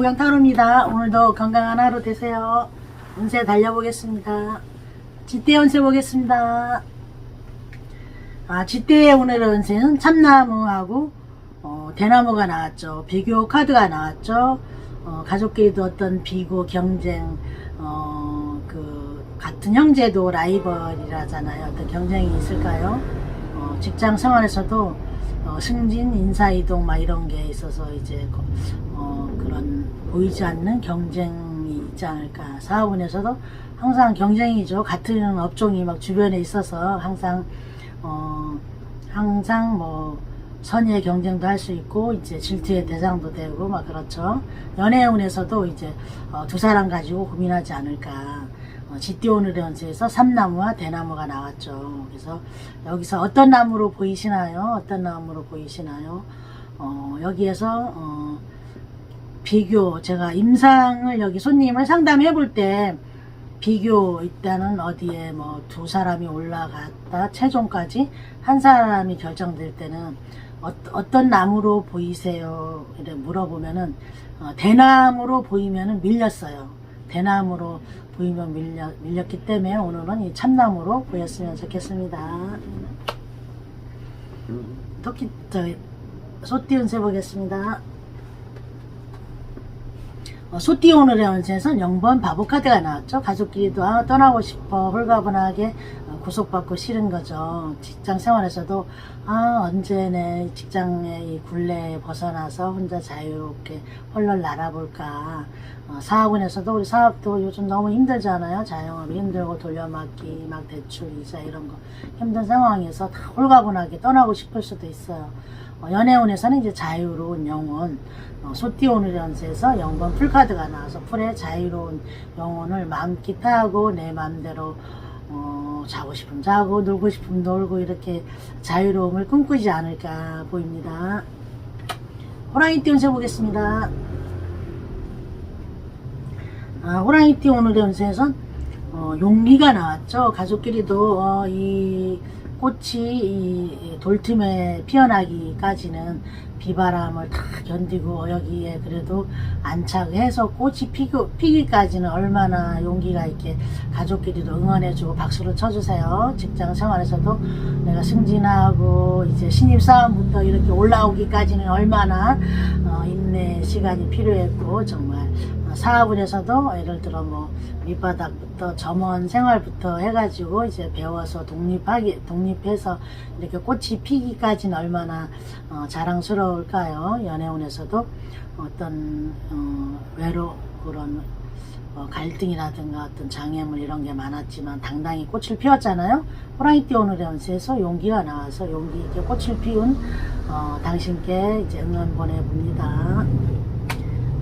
보경 타로입니다. 오늘도 건강한 하루 되세요. 운세 달려보겠습니다. 지대 운세 보겠습니다. 아, 지대의 오늘의 운세는 참나무하고 어, 대나무가 나왔죠. 비교 카드가 나왔죠. 어, 가족끼리도 어떤 비교 경쟁, 어, 그 같은 형제도 라이벌이라잖아요. 어떤 경쟁이 있을까요? 어, 직장 생활에서도 어, 승진, 인사이동 막 이런 게 있어서 이제 그런 보이지 않는 경쟁이 있지 않을까. 사업원에서도 항상 경쟁이죠. 같은 업종이 막 주변에 있어서 항상 어, 항상 뭐 선의의 경쟁도 할 수 있고 이제 질투의 대상도 되고 막 그렇죠. 연애운에서도 이제 어, 두 사람 가지고 고민하지 않을까. 어, 지띠오늘의 연세에서 삼나무와 대나무가 나왔죠. 그래서 여기서 어떤 나무로 보이시나요? 어떤 나무로 보이시나요? 어, 여기에서 어, 비교 제가 임상을 여기 손님을 상담해 볼 때 비교 일단은 어디에 뭐 두 사람이 올라갔다 최종까지 한 사람이 결정될 때는 어, 떤 나무로 보이세요? 이래 물어보면은 어, 대나무로 보이면은 밀렸어요. 대나무로 보이면 밀려, 밀렸기 때문에 오늘은 이 참나무로 보였으면 좋겠습니다. 토끼 저 소띠 운 세 보겠습니다. 어, 소띠 오늘의 운세에서 0번 바보 카드가 나왔죠. 가족끼리도 아, 떠나고 싶어 홀가분하게 어, 구속받고 싫은 거죠. 직장 생활에서도 아 언제 내 직장의 이 굴레에 벗어나서 혼자 자유롭게 헐럴 날아볼까. 어, 사업원에서도 우리 사업도 요즘 너무 힘들잖아요. 자영업이 힘들고 돌려막기, 막 대출, 이자 이런 거 힘든 상황에서 다 홀가분하게 떠나고 싶을 수도 있어요. 어, 연애운에서는 이제 자유로운 영혼, 어, 소띠오늘 연세에서 0번 풀카드가 나와서 풀의 자유로운 영혼을 마음 기타하고 내 마음대로 어, 자고 싶으면 자고 놀고 싶으면 놀고 이렇게 자유로움을 꿈꾸지 않을까 보입니다. 호랑이 띠 운세 보겠습니다. 아, 호랑이 띠 오늘의 운세에선 어, 용기가 나왔죠. 가족끼리도 어, 이 꽃이 이 돌틈에 피어나기까지는 비바람을 다 견디고 여기에 그래도 안착해서 꽃이 피기, 피기까지는 얼마나 용기가 있게 가족끼리도 응원해주고 박수를 쳐주세요. 직장 생활에서도 내가 승진하고 이제 신입사원부터 이렇게 올라오기까지는 얼마나 어, 인내 시간이 필요했고 정말 어, 사업을에서도 예를 들어 뭐 밑바닥부터 점원 생활부터 해가지고 이제 배워서 독립하기 독립해서 이렇게 꽃이 피기까지는 얼마나 어, 자랑스러울까요? 연애운에서도 어떤 어, 외로 그런 어, 갈등이라든가 어떤 장애물 이런 게 많았지만 당당히 꽃을 피웠잖아요. 호랑이띠 오늘의 연세에서 용기가 나와서 용기 있게 꽃을 피운 어, 당신께 이제 응원 보내봅니다.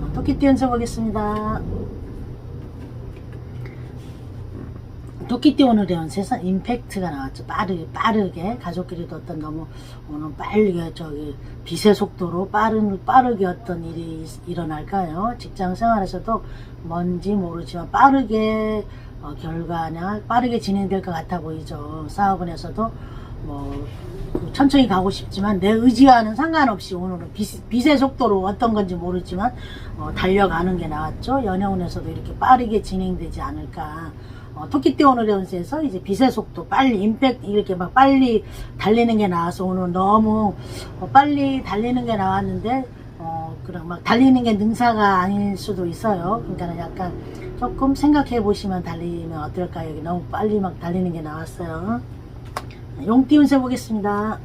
어, 토끼띠 연세 보겠습니다. 토끼띠 오늘의 연세에서 임팩트가 나왔죠. 빠르게, 빠르게. 가족끼리도 어떤 너무, 오늘 빠르게, 저기, 빛의 속도로 빠른, 빠르게 어떤 일이 일어날까요? 직장 생활에서도 뭔지 모르지만 빠르게, 어, 결과나 빠르게 진행될 것 같아 보이죠. 사업원에서도 뭐, 그 천천히 가고 싶지만 내 의지와는 상관없이 오늘은 빛, 빛의 속도로 어떤 건지 모르지만 어, 달려가는 게 나왔죠. 연애운에서도 이렇게 빠르게 진행되지 않을까. 어, 토끼띠 오늘의 운세에서 이제 빛의 속도 빨리 임팩트 이렇게 막 빨리 달리는 게 나와서 오늘 너무 어, 빨리 달리는 게 나왔는데 어 그런 막 달리는 게 능사가 아닐 수도 있어요. 그러니까 약간 조금 생각해 보시면 달리면 어떨까요? 여기 너무 빨리 막 달리는 게 나왔어요. 용띠 운세 보겠습니다.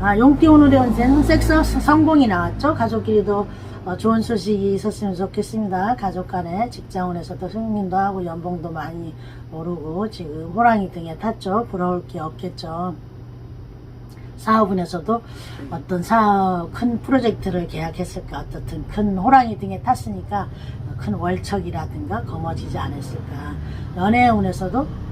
아, 용띠 오늘의 운세는 섹스 성공이 나왔죠. 가족끼리도 어, 좋은 소식이 있었으면 좋겠습니다. 가족 간에 직장원에서도 승진도 하고 연봉도 많이 오르고 지금 호랑이 등에 탔죠. 부러울 게 없겠죠. 사업은에서도 어떤 사업 큰 프로젝트를 계약했을까 어떻든 큰 호랑이 등에 탔으니까 큰 월척이라든가 거머쥐지 않았을까 연애운에서도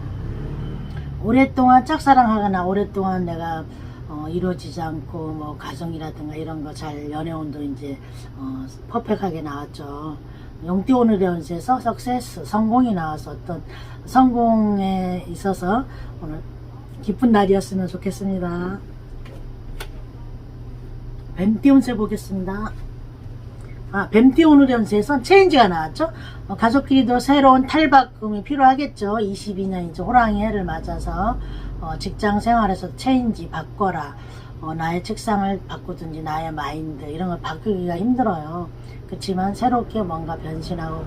오랫동안 짝사랑하거나 오랫동안 내가 어, 이루어지지 않고 뭐 가정이라든가 이런 거 잘 연애운도 이제 어, 퍼펙하게 나왔죠. 용띠 오늘의 연세에서 석세스 성공이 나와서 어떤 성공에 있어서 오늘 기쁜 날이었으면 좋겠습니다. 뱀띠 운세 보겠습니다. 아, 뱀띠 오늘 연세에선 체인지가 나왔죠. 어, 가족끼리도 새로운 탈바꿈이 필요하겠죠. 22년 이제 호랑이 해를 맞아서 어, 직장 생활에서 체인지 바꿔라. 어, 나의 책상을 바꾸든지 나의 마인드 이런 걸 바꾸기가 힘들어요. 그렇지만 새롭게 뭔가 변신하고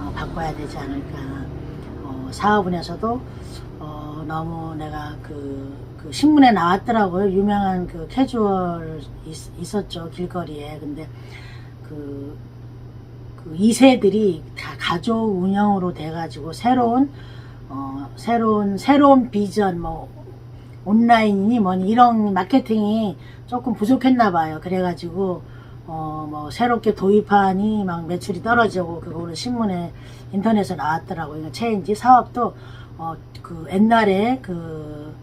어, 바꿔야 되지 않을까. 어, 사업운에서도 어, 너무 내가 그, 그 신문에 나왔더라고요. 유명한 그 캐주얼 있, 있었죠. 길거리에. 근데 그, 그 2세들이 다 가족 운영으로 돼가지고 새로운 어, 새로운 새로운 비전 뭐 온라인이니 뭐니 이런 마케팅이 조금 부족했나 봐요. 그래가지고 어 뭐 새롭게 도입하니 막 매출이 떨어지고 그거는 신문에 인터넷에 나왔더라고요. 이거 체인지 사업도 어 그 옛날에 그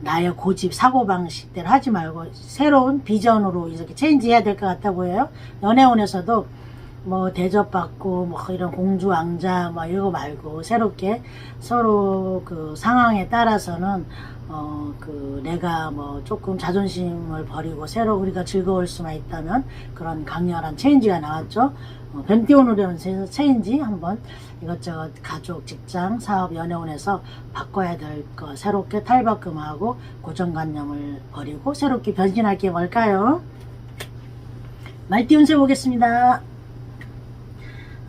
나의 고집 사고 방식대로 하지 말고 새로운 비전으로 이렇게 체인지 해야 될 것 같아 보여요. 연애운에서도 뭐 대접받고 뭐 이런 공주 왕자 뭐 이거 말고 새롭게 서로 그 상황에 따라서는 어 그 내가 뭐 조금 자존심을 버리고 새로 우리가 즐거울 수만 있다면 그런 강렬한 체인지가 나왔죠. 어, 운세에서 체인지 한번 이것저것 가족, 직장, 사업, 연애운에서 바꿔야 될 거 새롭게 탈바꿈하고 고정관념을 버리고 새롭게 변신할 게 뭘까요? 말띠 운세 보겠습니다.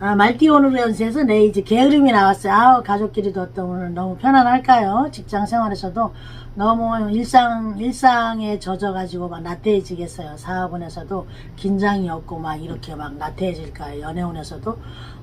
아, 말띠 오늘 연세에서 내 이제 게으름이 나왔어요. 아우, 가족끼리도 어떤 오늘 너무 편안할까요? 직장 생활에서도 너무 일상, 일상에 젖어가지고 막 나태해지겠어요. 사업원에서도 긴장이 없고 막 이렇게 막 나태해질까요? 연애운에서도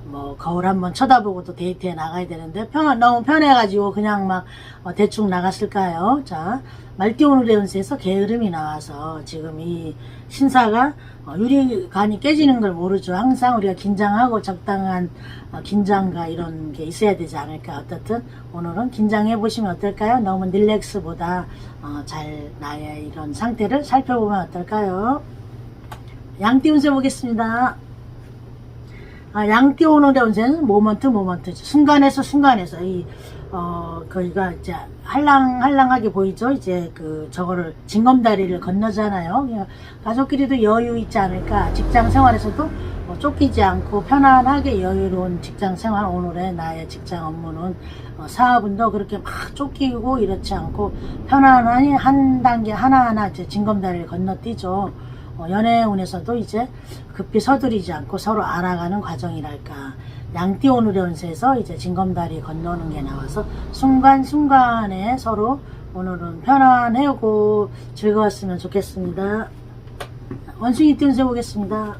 뭐 거울 한번 쳐다보고 또 데이트에 나가야 되는데 편, 너무 편해가지고 그냥 막 어, 대충 나갔을까요? 자, 말띠 오늘 연세에서 게으름이 나와서 지금 이 신사가 어, 유리관이 깨지는 걸 모르죠. 항상 우리가 긴장하고 적당한 어, 긴장과 이런 게 있어야 되지 않을까. 어떻든 오늘은 긴장해 보시면 어떨까요? 너무 릴렉스보다 어, 잘 나의 이런 상태를 살펴보면 어떨까요? 양띠 운세 보겠습니다. 아, 양띠 오늘의 운세는 모먼트 모먼트 순간에서 순간에서 이 어, 거기가 이제 할랑할랑하게 보이죠? 이제 그 저거를 징검다리를 건너잖아요. 가족끼리도 여유 있지 않을까. 직장 생활에서도 뭐 쫓기지 않고 편안하게 여유로운 직장 생활 오늘의 나의 직장 업무는 어, 사업은도 그렇게 막 쫓기고 이렇지 않고 편안하니 한 단계 하나하나 이제 징검다리를 건너뛰죠. 어, 연애운에서도 이제 급히 서두르지 않고 서로 알아가는 과정이랄까. 양띠 오늘의 운세에서 이제 징검다리 건너는 게 나와서 순간순간에 서로 오늘은 편안하고 즐거웠으면 좋겠습니다. 원숭이 띠 운 세 보겠습니다.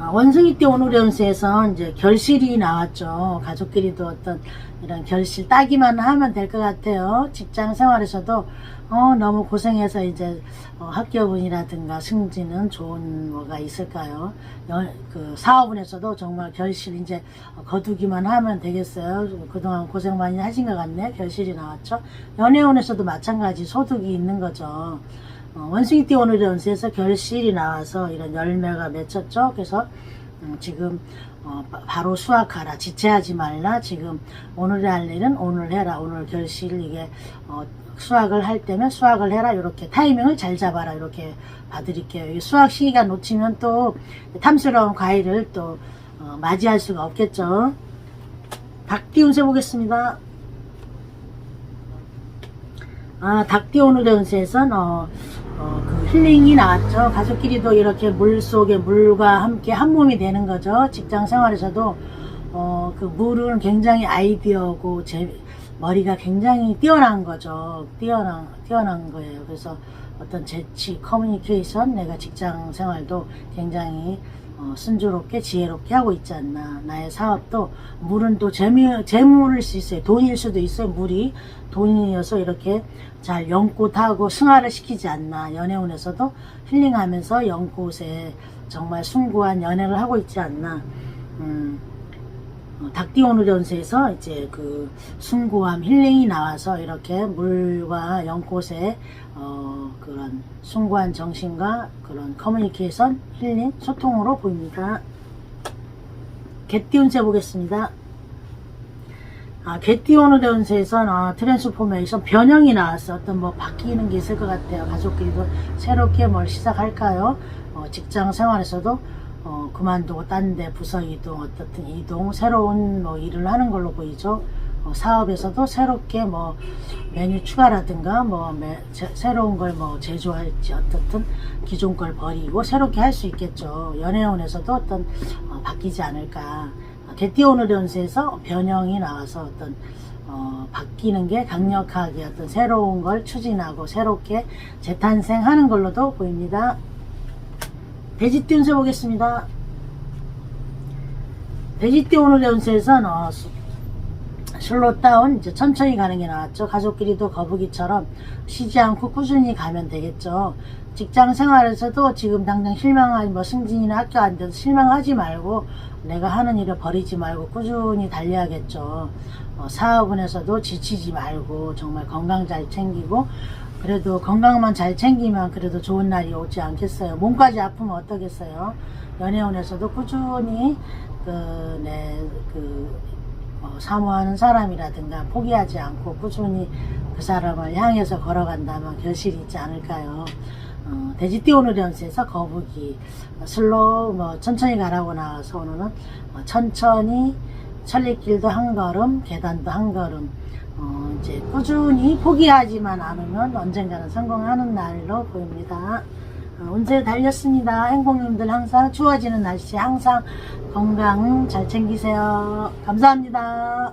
아, 원숭이 때 오늘 연세에서 이제 결실이 나왔죠. 가족끼리도 어떤 이런 결실 따기만 하면 될 것 같아요. 직장 생활에서도 어, 너무 고생해서 이제 어, 합격운이라든가 승진은 좋은 뭐가 있을까요? 연, 그 사업운에서도 정말 결실 이제 거두기만 하면 되겠어요. 그동안 고생 많이 하신 것 같네. 결실이 나왔죠. 연애운에서도 마찬가지 소득이 있는 거죠. 어, 원숭이 띠 오늘 연세에서 결실이 나와서 이런 열매가 맺혔죠. 그래서 음, 지금 어, 바- 바로 수확하라 지체하지 말라 지금 오늘 할 일은 오늘 해라 오늘 결실 이게 어, 수확을 할 때면 수확을 해라 이렇게 타이밍을 잘 잡아라 이렇게 봐드릴게요. 이 수확 시기가 놓치면 또 탐스러운 과일을 또 어, 맞이할 수가 없겠죠. 닭띠 운세 보겠습니다 아, 닭띠 오늘 연세에선 어, 어, 그 힐링이 나왔죠. 가족끼리도 이렇게 물 속에 물과 함께 한 몸이 되는 거죠. 직장 생활에서도 어, 그 물은 굉장히 아이디어고 제 머리가 굉장히 뛰어난 거죠. 뛰어난 뛰어난 거예요. 그래서 어떤 재치, 커뮤니케이션, 내가 직장 생활도 굉장히 어, 순조롭게 지혜롭게 하고 있지 않나. 나의 사업도 물은 또 재미, 재물일 수 있어요. 돈일 수도 있어요. 물이 돈이어서 이렇게 잘 연꽃하고 승화를 시키지 않나. 연애운에서도 힐링하면서 연꽃에 정말 숭고한 연애를 하고 있지 않나. 음, 어, 닭띠 오늘 연세에서 이제 그 숭고함 힐링이 나와서 이렇게 물과 연꽃의 어, 그런 숭고한 정신과 그런 커뮤니케이션 힐링 소통으로 보입니다. 개띠 운세 보겠습니다. 아, 개띠 오늘의 운세에선 어, 트랜스포메이션 변형이 나왔어. 어떤 뭐 바뀌는 게 있을 것 같아요. 가족끼리도 새롭게 뭘 시작할까요? 어, 직장 생활에서도 어, 그만두고 딴 데 부서 이동, 어떻든 이동, 새로운 뭐 일을 하는 걸로 보이죠. 어, 사업에서도 새롭게 뭐 메뉴 추가라든가 뭐 매- 제- 새로운 걸 뭐 제조할지 어떻든 기존 걸 버리고 새롭게 할 수 있겠죠. 연애운에서도 어떤 어, 바뀌지 않을까. 개띠 오늘의 운세에서 변형이 나와서 어떤 어, 바뀌는 게 강력하게 어떤 새로운 걸 추진하고 새롭게 재탄생하는 걸로도 보입니다. 돼지띠 운세 보겠습니다. 돼지띠 오늘의 운세에서는 어, 수- 슬로 다운 이제 천천히 가는 게 나왔죠. 가족끼리도 거북이처럼 쉬지 않고 꾸준히 가면 되겠죠. 직장 생활에서도 지금 당장 실망하지 뭐 승진이나 학교 안 돼도 실망하지 말고 내가 하는 일을 버리지 말고 꾸준히 달려야겠죠. 어, 사업은에서도 지치지 말고 정말 건강 잘 챙기고 그래도 건강만 잘 챙기면 그래도 좋은 날이 오지 않겠어요. 몸까지 아프면 어떠겠어요? 연애운에서도 꾸준히 그, 내, 그, 어, 사모하는 사람이라든가 포기하지 않고 꾸준히 그 사람을 향해서 걸어간다면 결실이 있지 않을까요? 어, 돼지띠 오늘 연세에서 거북이 어, 슬로우 뭐 천천히 가라고 나와서 오늘은 어, 천천히 천리길도 한 걸음 계단도 한 걸음 어, 이제 꾸준히 포기하지만 않으면 언젠가는 성공하는 날로 보입니다. 어, 운세 달렸습니다. 행복님들 항상 추워지는 날씨 항상 건강 잘 챙기세요. 감사합니다.